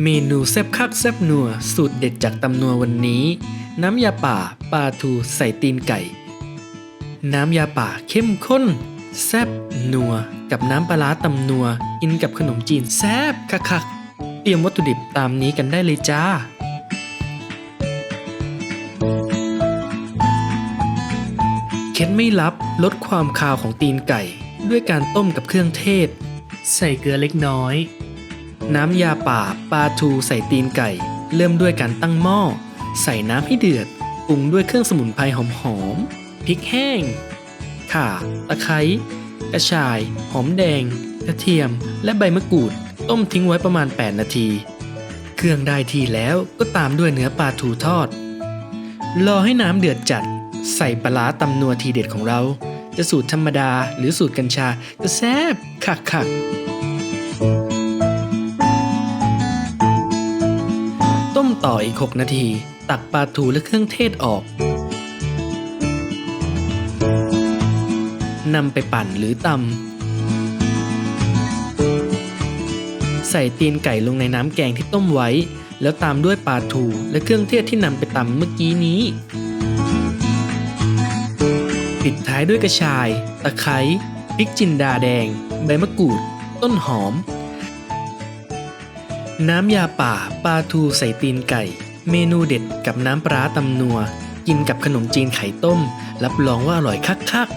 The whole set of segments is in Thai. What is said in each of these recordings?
เมนูแซบคักแซบนัว สูตรเด็ดจากตำนัววันนี้ น้ำยาป่าปลาทูใส่ตีนไก่ น้ำยาป่าเข้มข้น แซบนัว กับน้ำปลาตำนัวกินกับขนมจีนแซบคักๆเตรียมวัตถุดิบตามนี้กันได้เลยจ้า เคล็ดไม่ลับลดความคาวของตีนไก่ ด้วยการต้มกับเครื่องเทศ ใส่เกลือเล็กน้อย น้ำยาป่าปลาทูใส่ตีนไก่ เริ่มด้วยการตั้งหม้อ ใส่น้ำให้เดือดปรุงด้วยเครื่องสมุนไพรหอมๆพริกแห้ง ข่า ตะไคร้กระชาย หอมแดง กระเทียม และใบมะกรูด ต้มทิ้งไว้ประมาณ 8 นาที เครื่องได้ทีแล้วก็ตามด้วยเนื้อปลาทูทอด รอให้น้ำเดือดจัด ใส่ปลาตำนัวทีเด็ดของเรา จะสูตรธรรมดาหรือสูตรกัญชาจะแซ่บคักคักๆต้ ต่ออีก 6 นาที ตักปลาทูและเครื่องเทศออกนำไปปั่นหรือตำใส่ตีนไก่ลงในน้ำแกงที่ต้มไว้ แล้วตามด้วยปลาทูและเครื่องเทศที่นำไปตำเมื่อกี้นี้ ปิดท้ายด้วยกระชาย ตะไคร้พริกจินดาแดง ใบมะกรูด ต้นหอม น้ำยาป่าปลาทูใส่ตีนไก่ เมนูเด็ดกับน้ำปลาตำนัว กินกับขนมจีนไข่ต้ม รับรองว่าอร่อยคัก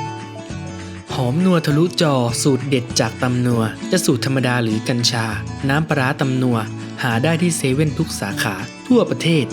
ๆ หอมนัวทะลุจอสูตรเด็ดจากตำนัว จะสูตรธรรมดาหรือกัญชา น้ำปลาตำนัว หาได้ที่เซเว่นทุกสาขาทั่วประเทศ